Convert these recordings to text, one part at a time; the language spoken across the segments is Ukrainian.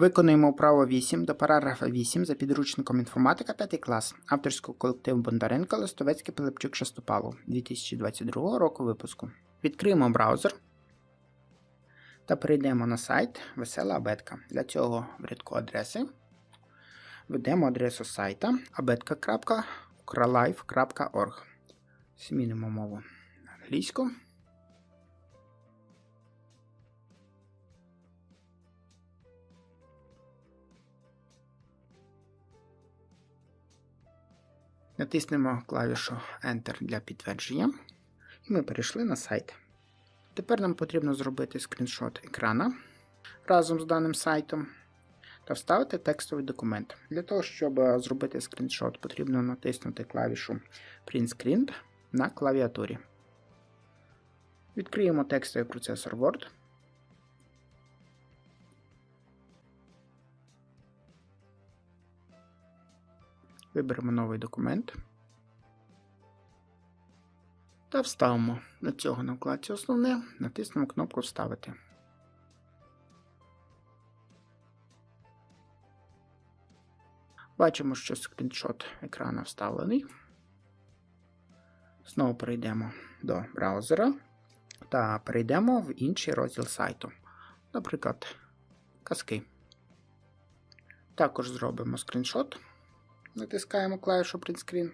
Виконуємо вправо 8 до параграфа 8 за підручником інформатика 5 клас авторського колективу Бондаренка Листовецький Пилипчук Шестопалов 2022 року випуску. Відкриємо браузер та перейдемо на сайт Весела Абетка. Для цього в рядку адреси введемо адресу сайта abetka.ukralife.org. Змінимо мову англійську. Натиснемо клавішу Enter для підтвердження. І ми перейшли на сайт. Тепер нам потрібно зробити скріншот екрана разом з даним сайтом та вставити текстовий документ. Для того, щоб зробити скріншот, потрібно натиснути клавішу Print Screen на клавіатурі. Відкриємо текстовий процесор Word. Виберемо новий документ. Та вставимо на цього на вкладці основне, натиснемо кнопку Вставити. Бачимо, що скріншот екрана вставлений. Знову перейдемо до браузера та перейдемо в інший розділ сайту, наприклад, казки. Також зробимо скріншот, натискаємо клавішу Print Screen.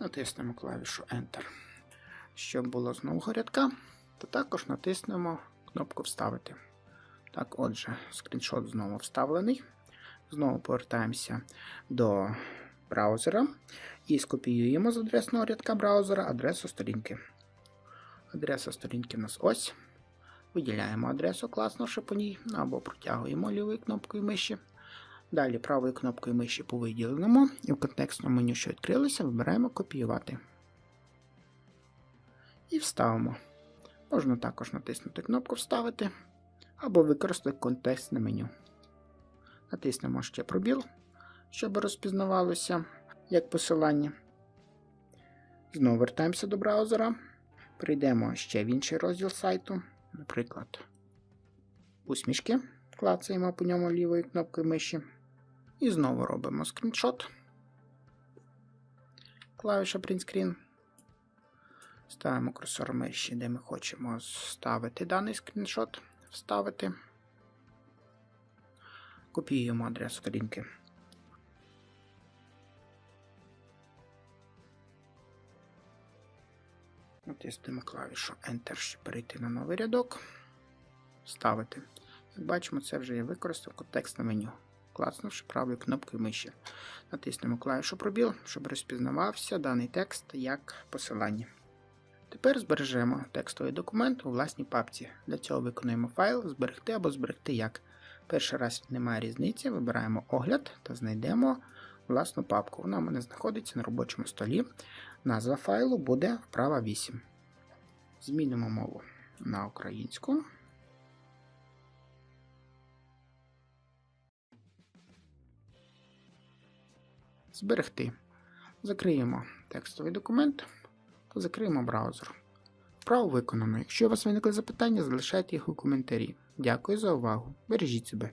Натиснемо клавішу Enter. Щоб було з нового рядка, то також натиснемо кнопку Вставити. Так, отже, скріншот знову вставлений. Знову повертаємося до браузера і скопіюємо з адресного рядка браузера адресу сторінки. Адреса сторінки у нас ось. Виділяємо адресу, класнувши по ній, або протягуємо лівою кнопкою миші. Далі правою кнопкою миші по виділеному і в контекстному меню, що відкрилося, вибираємо Копіювати. І вставимо. Можна також натиснути кнопку Вставити або використати контекстне меню. Натиснемо ще пробіл, щоб розпізнавалося як посилання. Знову вертаємося до браузера. Перейдемо ще в інший розділ сайту, наприклад, усмішки. Клацаємо по ньому лівою кнопкою миші. І знову робимо скріншот. Клавіша Print Screen. Ставимо курсор миші, де ми хочемо вставити даний скріншот. Вставити. Копіюємо адресу сторінки. Натиснемо клавішу Enter, щоб перейти на новий рядок. Вставити. Як бачимо, це вже є використав контекстне меню. Класнувши правою кнопкою миші. Натиснемо клавішу пробіл, щоб розпізнавався даний текст як посилання. Тепер збережемо текстовий документ у власній папці. Для цього виконуємо файл Зберегти або зберегти як. Перший раз немає різниці, вибираємо огляд та знайдемо власну папку. Вона в мене знаходиться на робочому столі. Назва файлу буде вправа 8. Змінимо мову на українську. Зберегти. Закриємо текстовий документ та закриємо браузер. Вправо виконано. Якщо у вас виникли запитання, залишайте їх у коментарі. Дякую за увагу. Бережіть себе.